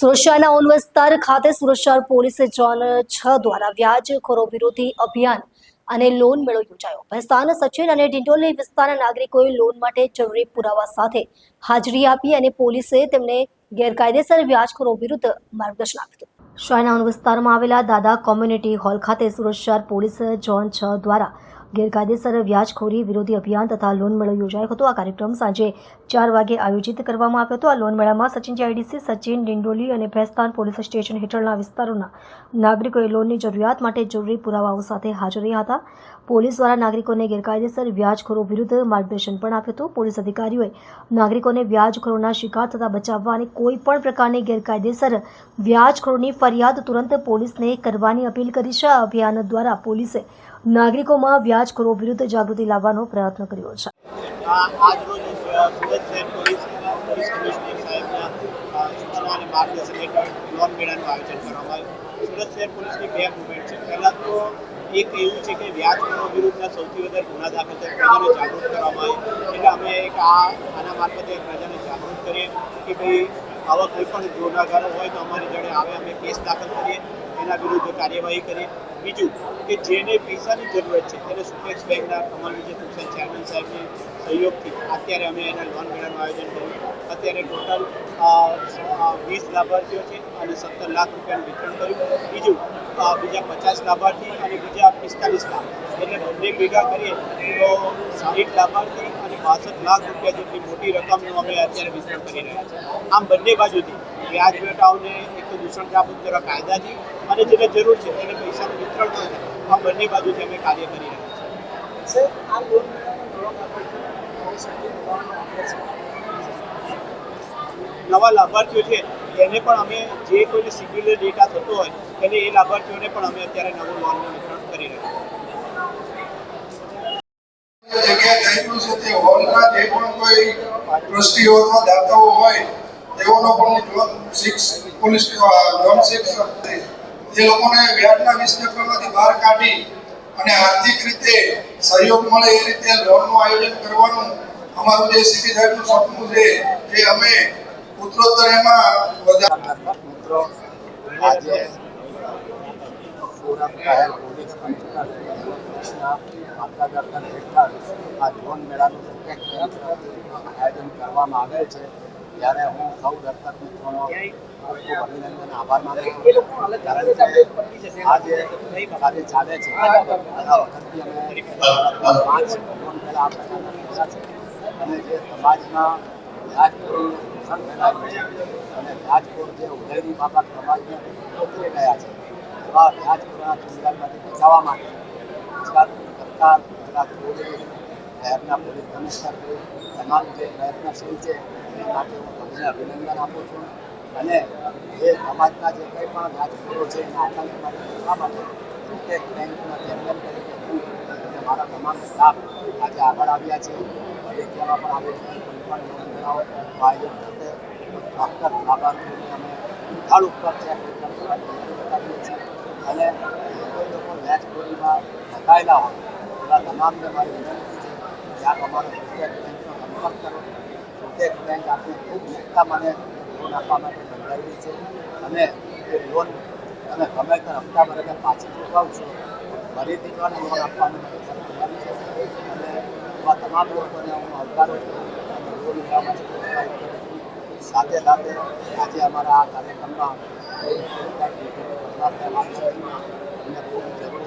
સુરક્ષાના ઓન વિસ્તાર ખાતે સુરક્ષા પોલીસ જોન છ દ્વારા વ્યાજખોરો વિરોધી અભિયાન અને લોન મેળો યોજાયો. ભેસ્તાન સચિન અને ડિંડોલી વિસ્તારના નાગરિકોએ લોન માટે જરૂરી પુરાવા સાથે હાજરી આપી અને પોલીસે તેમને ગેરકાયદેસર વ્યાજખોરો વિરુદ્ધ માર્ગદર્શન આપ્યું શાયના વિસ્તારમાં આવેલા દાદા કોમ્યુનિટી હોલ ખાતે સુરક્ષા પોલીસ ઝોન છ દ્વારા ગેરકાયદેસર વ્યાજખોરી વિરોધી અભિયાન તથા લોન મેળો યોજાયો હતો. આ કાર્યક્રમ સાંજે ચાર વાગે આયોજિત કરવામાં આવ્યો હતો. આ લોન મેળામાં સચિન જીઆઈડીસી, સચિન ડિંડોલી અને ભેસ્તાન પોલીસ સ્ટેશન હેઠળના વિસ્તારોના નાગરિકોએ લોનની જરૂરિયાત માટે જરૂરી પુરાવાઓ સાથે હાજર રહ્યા હતા. પોલીસ દ્વારા નાગરિકોને ગેરકાયદેસર વ્યાજખોરો વિરુદ્ધ માર્ગદર્શન પણ આપ્યું હતું. પોલીસ અધિકારીઓએ નાગરિકોને વ્યાજખોરોના શિકાર થતા બચાવવા અને કોઈપણ પ્રકારની ગેરકાયદેસર વ્યાજખોરોની ફરિયાદ તુરંત પોલીસને કરવાની અપીલ કરી છે. અભિયાન દ્વારા પોલીસે નાગરિકોમાં વ્યાજખોરો વિરુદ્ધ જાગૃતિ લાવવાનો પ્રયત્ન કર્યો છે. માર્ગદર્શન હેઠળ લોન મેળાનું આયોજન કરવામાં આવ્યું. સુરત શહેર પોલીસની બે મુવમેન્ટ છે. પહેલાં તો એક એવું છે કે વ્યાજખોરો વિરુદ્ધના સૌથી વધારે ગુના દાખલ થાય. પ્રજાને જાગૃત કરવામાં આવે. એટલે અમે એક આ આના મારફતે પ્રજાને જાગૃત કરીએ કે ભાઈ, આવા કોઈ પણ ગુનાગારો હોય તો અમારી જોડે આવે, અમે કેસ દાખલ કરીએ. એના વિરુદ્ધ કાર્યવાહી કરીએ. બીજું કે જેને પૈસાની જરૂરત છે તેને સુપેક્સ બેંકના કમલ વિજય તુલસન ચેરમેન સાહેબની સહયોગથી અત્યારે અમે એના લોન મેળાનું આયોજન કર્યું. અત્યારે ટોટલ વીસ લાભાર્થીઓ છે અને સત્તર લાખ રૂપિયાનું વિતરણ કર્યું. બીજું બીજા પચાસ લાભાર્થી અને બીજા પિસ્તાલીસ લાખ. એટલે બંને ભેગા કરીએ તો સાહીઠ લાભાર્થી અને બાસઠ લાખ રૂપિયા જેટલી મોટી રકમનું અમે અત્યારે વિતરણ કરી રહ્યા છીએ. આમ બંને બાજુથી વ્યાજ બેટાઓને એક તો દૂષણ જાગૃત કરવા કાયદાથી અને જેને જરૂર છે તેને પૈસાનું વિતરણ હોય આ બંને બાજુ અમે કાર્ય કરી રહ્યા છીએ. નવા લાભાર્થીઓ છે એને પણ અમે જે કોઈને સિગ્યુલર ડેટા થતો હોય એને એ લાભાર્થીઓને પણ અમે અત્યારે નવું લોનનું વિતરણ કરી રહ્યા છીએ. જગ્યાએ થયેલું છે તે હોલના જે પણ કોઈ ટ્રસ્ટીઓના દાતાઓ હોય તેઓનો પણ loan six police loan six એ લોકોને વ્યાજના વિશ્લેષણમાંથી બહાર કાઢી અને આર્થિક રીતે સહયોગ મળે એ રીતે લોનનું આયોજન કરવાનું અમારું જે સીપી સાહેબનું સપનું છે, એ અમે ઉત્તરોત્તર એમાં વધારે મિત્રો, આજે આ લોન મેળાનું આયોજન કરવામાં આવેલ છે. ત્યારે હું સૌ દર્શક મિત્રોનો ખૂબ ખૂબ અભિનંદન આભાર માનું છું. આજે આજે ચાલે છે. આ વખતથી અમે પાંચ લોન મેળા આ પ્રકારના કર્યા છે. અને જે સમાજમાં વ્યાજખોરી શોષણ ફેલાયું છે અને વ્યાજખોર જે ઉદયની બાબત સમાજને ઉતરી ગયા છે. એવા વ્યાજખોરના ચંગાલમાંથી બચાવવા માટે ગુજરાત સરકાર ગુજરાત પોલીસ શહેરના પોલીસ કમિશનર તમામ જે પ્રયત્નશીલ છે એ માટે હું તમને અભિનંદન આપું છું. અને એ સમાજના જે કંઈ પણ વ્યાજખોરો છે, એના આતંકમાંથી બચવા માટે પ્રત્યેક બેંકના ચેરમેન તરીકે હું અને મારા તમામ સ્ટાફ આજે આગળ આવ્યા છે. ભવિષ્યમાં પણ આવે છે, કોઈ પણ મેળાઓ આયોજન થશે ચોક્કસ લાભાર્થીઓને અમે સ્થળ ઉપર ચેક બતાવીએ છીએ. અને કોઈ લોકો વ્યાજખોરીમાં ફસાયેલા હોય, એવા તમામને મારી વિનંતી આપ અમારો સ્ટેટ બેંકનો સંપર્ક કરો સ્ટેટ બેંક આપને ખૂબ મુક્તા મને લોન આપવા માટે બંધાયેલી છે અને એ લોન તમે ગમે તે હપ્તા બરાબર પાછી ચૂકવશો ફરીથી પણ લોન આપવાની છે અને એવા તમામ લોકોને હું આવકારું છું અને લોન લેવા માટે સાથે સાથે આજે અમારા આ કાર્યક્રમમાં ખૂબ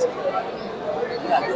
છે.